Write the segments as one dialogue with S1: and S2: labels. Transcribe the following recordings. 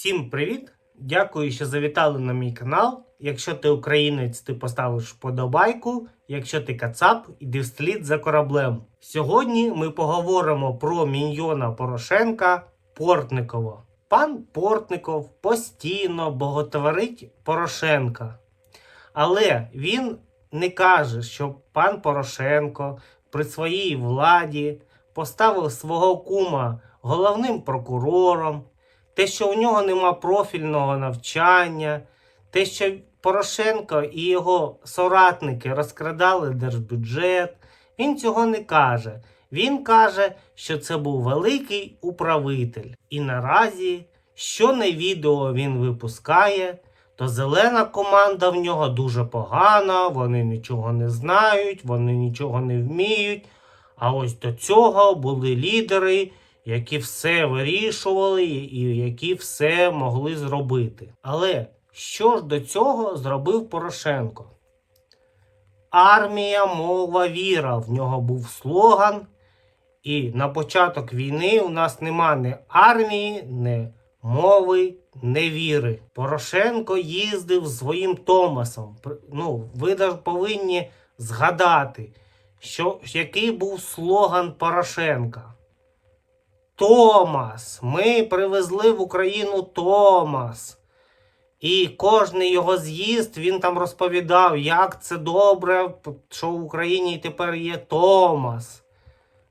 S1: Всім привіт! Дякую, що завітали на мій канал. Якщо ти українець, ти поставиш вподобайку. Якщо ти кацап, іди вслід за кораблем. Сьогодні ми поговоримо про міньйона Порошенка Портникова. Пан Портников постійно боготворить Порошенка. Але він не каже, що пан Порошенко при своїй владі поставив свого кума головним прокурором, те, що у нього нема профільного навчання, те, що Порошенко і його соратники розкрадали держбюджет, він цього не каже. Він каже, що це був великий управитель. І наразі, що не відео він випускає, то зелена команда в нього дуже погана, вони нічого не знають, вони нічого не вміють. А ось до цього були лідери, які все вирішували і які все могли зробити. Але що ж до цього зробив Порошенко? Армія, мова, віра. В нього був слоган. І на початок війни у нас нема ні армії, ні мови, ні віри. Порошенко їздив своїм Томасом. Ну, ви повинні згадати, що, який був слоган Порошенка. Томас. Ми привезли в Україну Томас. І кожний його з'їзд він там розповідав, як це добре, що в Україні тепер є Томас.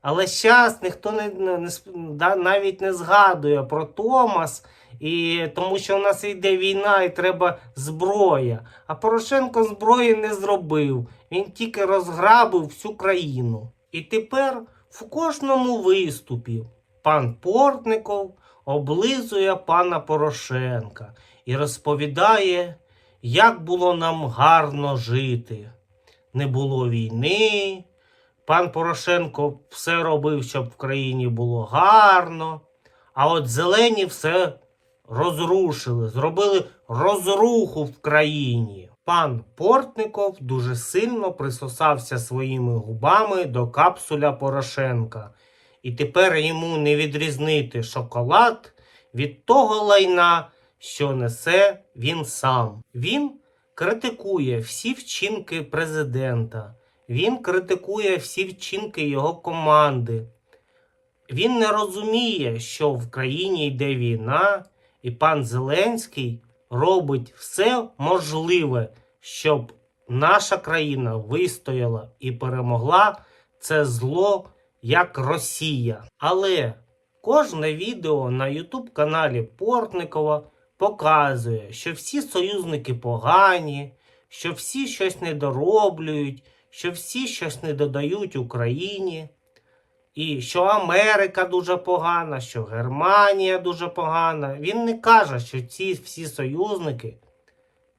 S1: Але зараз ніхто не, не, не навіть не згадує про Томас, і, тому що у нас йде війна і треба зброя. А Порошенко зброї не зробив. Він тільки розграбив всю країну. І тепер в кожному виступі пан Портников облизує пана Порошенка і розповідає, як було нам гарно жити. Не було війни. Пан Порошенко все робив, щоб в країні було гарно. А от зелені все розрушили, зробили розруху в країні. Пан Портников дуже сильно присосався своїми губами до капсуля Порошенка. І тепер йому не відрізнити шоколад від того лайна, що несе він сам. Він критикує всі вчинки президента. Він критикує всі вчинки його команди. Він не розуміє, що в країні йде війна, і пан Зеленський робить все можливе, щоб наша країна вистояла і перемогла це зло як Росія. Але кожне відео на YouTube каналі Портникова показує, що всі союзники погані, що всі щось недороблюють, що всі щось не додають Україні. І що Америка дуже погана, що Германія дуже погана. Він не каже, що ці всі союзники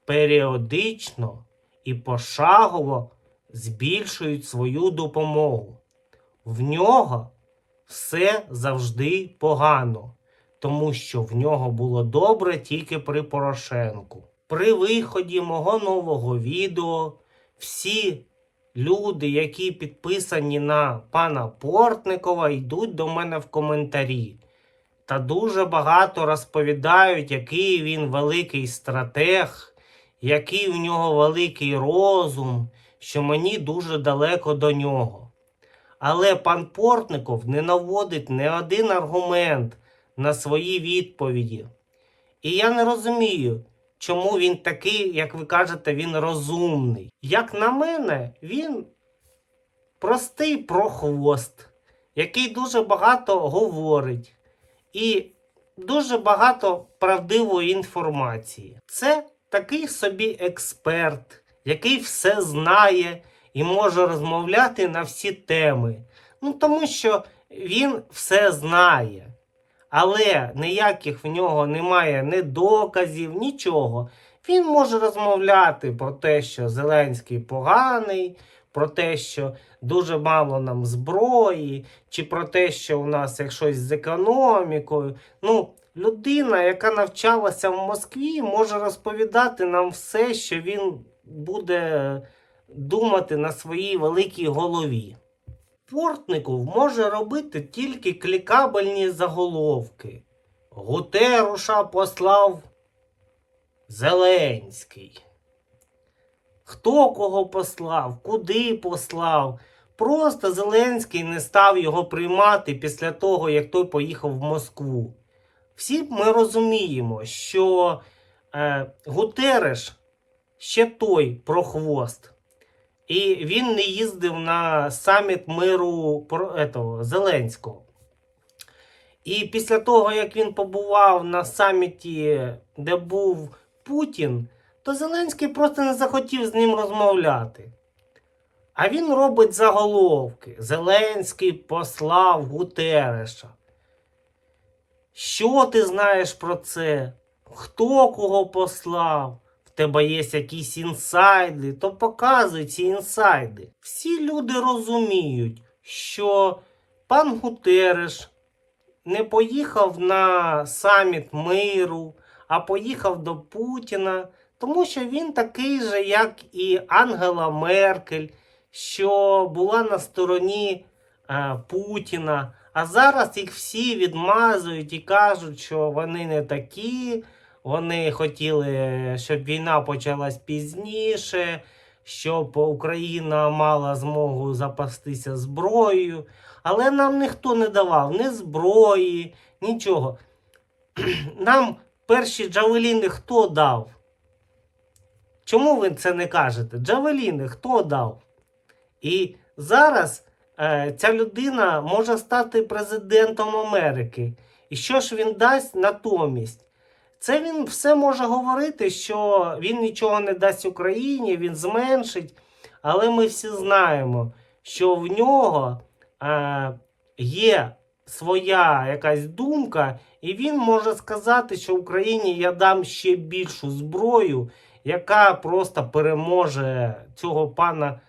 S1: періодично і пошагово збільшують свою допомогу. В нього все завжди погано, тому що в нього було добре тільки при Порошенку. При виході мого нового відео всі люди, які підписані на пана Портникова, йдуть до мене в коментарі. Та дуже багато розповідають, який він великий стратег, який в нього великий розум, що мені дуже далеко до нього. Але пан Портников не наводить не один аргумент на свої відповіді. І я не розумію, чому він такий, як ви кажете, він розумний. Як на мене, він простий прохвост, який дуже багато говорить і дуже багато правдивої інформації. Це такий собі експерт, який все знає і може розмовляти на всі теми. Ну тому що він все знає. Але ніяких в нього немає ні доказів, нічого. Він може розмовляти про те, що Зеленський поганий, про те, що дуже мало нам зброї, чи про те, що у нас як щось з економікою. Ну, людина, яка навчалася в Москві, може розповідати нам все, що він буде думати на своїй великій голові. Портников може робити тільки клікабельні заголовки. Гутеруша послав Зеленський. Хто кого послав, куди послав. Просто Зеленський не став його приймати після того, як той поїхав в Москву. Всі ми розуміємо, що е, Гутереш ще той прохвост. І він не їздив на саміт миру етого, Зеленського. І після того, як він побував на саміті, де був Путін, то Зеленський просто не захотів з ним розмовляти. А він робить заголовки. Зеленський послав Гутереша. Що ти знаєш про це? Хто кого послав? Тебе є якісь інсайди, то показуй ці інсайди. Всі люди розуміють, що пан Гутереш не поїхав на саміт миру, а поїхав до Путіна, тому що він такий же, як і Ангела Меркель, що була на стороні е, Путіна. А зараз їх всі відмазують і кажуть, що вони не такі, вони хотіли, щоб війна почалась пізніше, щоб Україна мала змогу запастися зброєю. Але нам ніхто не давав ні зброї, нічого. Нам перші джавеліни хто дав? Чому ви це не кажете? Джавеліни хто дав? І зараз е, ця людина може стати президентом Америки. І що ж він дасть натомість? Це він все може говорити, що він нічого не дасть Україні, він зменшить. Але ми всі знаємо, що в нього е, є своя якась думка, і він може сказати, що Україні я дам ще більшу зброю, яка просто переможе цього пана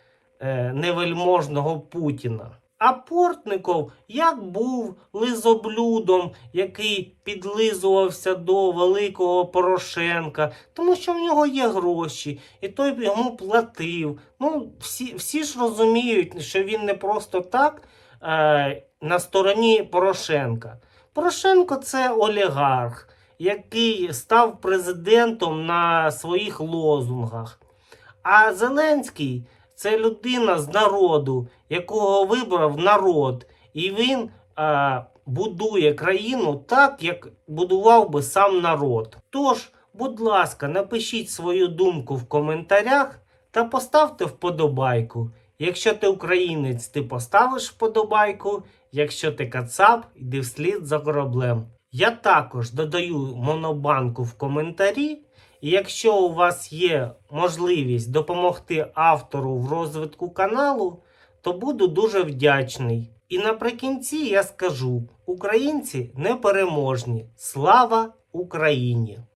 S1: е, невельможного Путіна. А Портников як був лизоблюдом, який підлизувався до великого Порошенка, тому що в нього є гроші, і той йому платив. Ну, всі, всі ж розуміють, що він не просто так е, на стороні Порошенка. Порошенко це олігарх, який став президентом на своїх лозунгах. А Зеленський це людина з народу, якого вибрав народ, і він е, будує країну так, як будував би сам народ. Тож, будь ласка, напишіть свою думку в коментарях та поставте вподобайку. Якщо ти українець, ти поставиш вподобайку. Якщо ти кацап, йди вслід за кораблем. Я також додаю монобанку в коментарі. І якщо у вас є можливість допомогти автору в розвитку каналу, то буду дуже вдячний. І наприкінці я скажу: українці непереможні. Слава Україні!